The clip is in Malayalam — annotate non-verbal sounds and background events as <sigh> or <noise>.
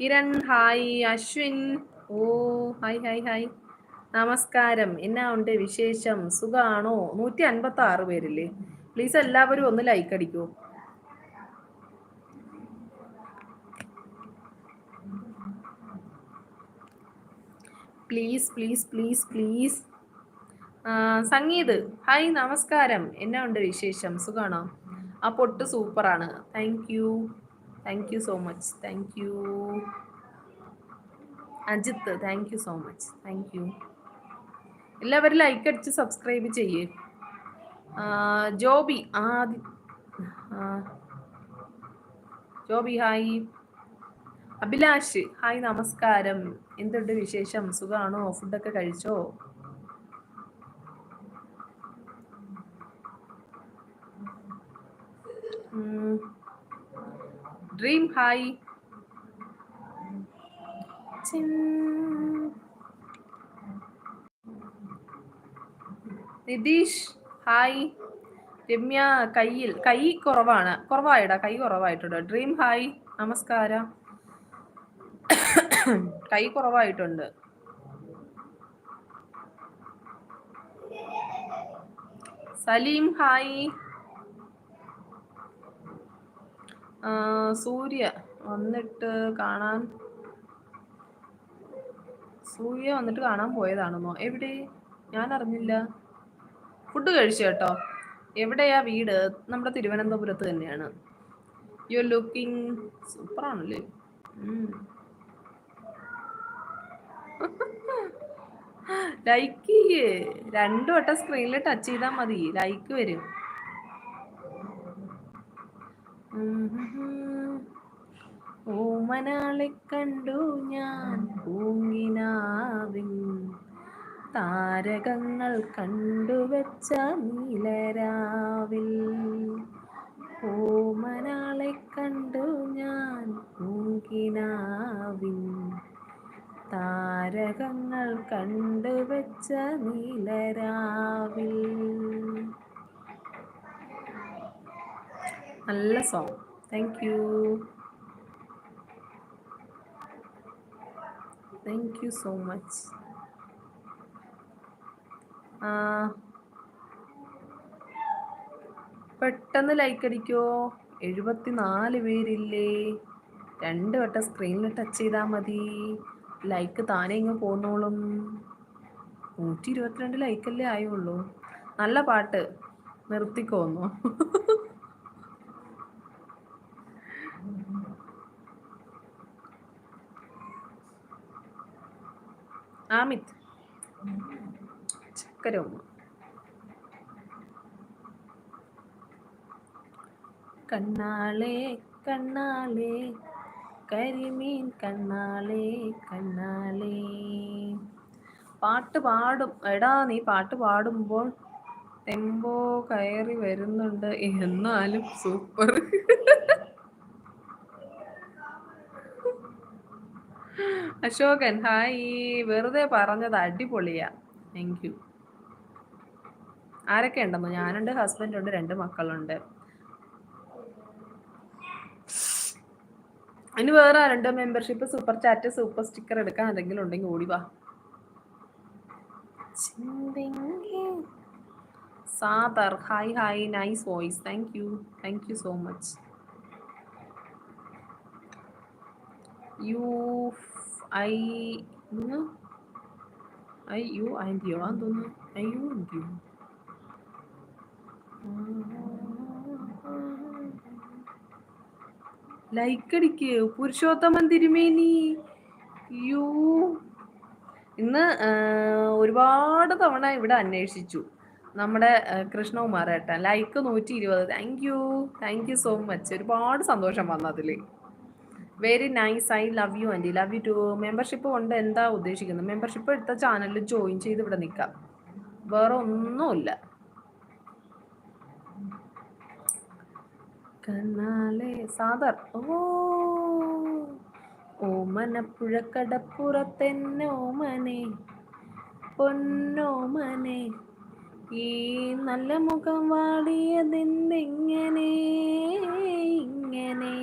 Kiran hi Ashwin. Oh hi hi hi. നമസ്കാരം. എന്നാ ഉണ്ട് വിശേഷം? സുഖാണോ? നൂറ്റി അൻപത്തി ആറ് പേരില്ലേ? പ്ലീസ് എല്ലാവരും ഒന്ന് like അടിക്കൂ. Please please please please. Sangeeth. Hi നമസ്കാരം. എന്നാ ഉണ്ട് വിശേഷം? സുഖാണോ? ആ പൊട്ട് സൂപ്പറാണ്. Thank you. Thank you so much thank you Ajith thank you so much thank you എല്ലാവരും ലൈക്ക് അടിച്ച് സബ്സ്ക്രൈബ് ചെയ്യേ. ജോബി ആദി ജോബി ഹായ് അഭിലാഷ് ഹായ് നമസ്കാരം. എന്തുണ്ട് വിശേഷം? സുഖമാണോ ഫുഡൊക്കെ കഴിച്ചോ? Dream hi Nitish hi. Ramya കയ്യിൽ കൈ കുറവാണ്. കുറവായിടാ കൈ കുറവായിട്ടുണ്ട്. ഡ്രീം ഹായ് നമസ്കാരം. കൈ കുറവായിട്ടുണ്ട്. സലീം ഹായ്. സൂര്യ വന്നിട്ട് കാണാൻ സൂര്യ വന്നിട്ട് കാണാൻ പോയതാണെന്നോ? എവിടെ? ഞാൻ അറിഞ്ഞില്ല. ഫുഡ് കഴിച്ചു കേട്ടോ? എവിടെയാ വീട്? നമ്മുടെ തിരുവനന്തപുരത്ത് തന്നെയാണ്. യു ആർ ലുക്കിംഗ് സൂപ്പറാണല്ലേ ലൈക്ക് ചെയ്യേ രണ്ടു വട്ടം സ്ക്രീനിൽ ടച്ച് ചെയ്താൽ മതി. ലൈക്ക് വരും. ഓമനാളെ കണ്ടു ഞാൻ പൂങ്ങിനാവിൻ താരകങ്ങൾ കണ്ടുവച്ച നീലരാവിൽ. ഓമനാളെ കണ്ടു ഞാൻ പൂങ്കിനാവിൻ താരകങ്ങൾ കണ്ടുവച്ച നീലരാവിൽ. നല്ല song thank you thank you so much പെട്ടെന്ന് ലൈക്ക് അടിക്കോ? എഴുപത്തി നാല് പേരില്ലേ? രണ്ട് വട്ടം സ്ക്രീനിൽ ടച്ച് ചെയ്താൽ മതി. ലൈക്ക് താനേ ഇങ്ങ് പോന്നോളും. നൂറ്റി ഇരുപത്തിരണ്ട് ലൈക്കല്ലേ ആയുള്ളൂ. നല്ല പാട്ട്. നിർത്തിക്കോന്നു? <laughs> ആമിത്. ചക്കര കണ്ണാളെ കണ്ണാളെ. കരിമീൻ കണ്ണാളെ കണ്ണാളെ. പാട്ട് പാടും. എടാ നീ പാട്ട് പാടുമ്പോൾ ടെമ്പോ കയറി വരുന്നുണ്ട്. എന്നാലും സൂപ്പർ. അശോകൻ ഹായ്. വെറുതെ പറഞ്ഞത് അടിപൊളിയാ. താങ്ക് യു ആരൊക്കെ ഉണ്ടെന്നോ? ഞാനുണ്ട് ഹസ്ബൻഡ് ഉണ്ട് രണ്ട് മക്കളുണ്ട്. ഇനി വേറെ ആരുണ്ട്? Membership super chat super sticker എടുക്കാൻ എന്തെങ്കിലും ഉണ്ടെങ്കിൽ ഓടി വാ. Sadar hi hi. Nice voice thank you thank you so much you I I you and you ആന്ന് തോന്നുന്നു I you and you like അടിക്ക് പുരുഷോത്തമൻ തിരുമേനി യു ഇന്ന് ഒരുപാട് തവണ ഇവിടെ അന്വേഷിച്ചു. നമ്മുടെ കൃഷ്ണകുമാർ ഏട്ടൻ ലൈക്ക് നൂറ്റി ഇരുപത്. Thank you thank you so much ഒരുപാട് സന്തോഷം വന്നതിൽ very nice I love you aunty love you too membership കൊണ്ട് എന്താ ഉദ്ദേശിക്കുന്നത്? മെമ്പർഷിപ്പ് എടുത്ത ചാനലിൽ ജോയിൻ ചെയ്ത് ഇവിടെ നിൽക്കാം. വേറെ ഒന്നുമില്ല. കണ്ണാലെ സാദർ. ഓ ഓമനപ്പുഴക്കടപ്പുറത്തെന്നോമനെ പൊന്നോമനെ. ഈ നല്ല മുഖം വാടിയതെന്തെങ്ങനെ? ഇങ്ങനെ.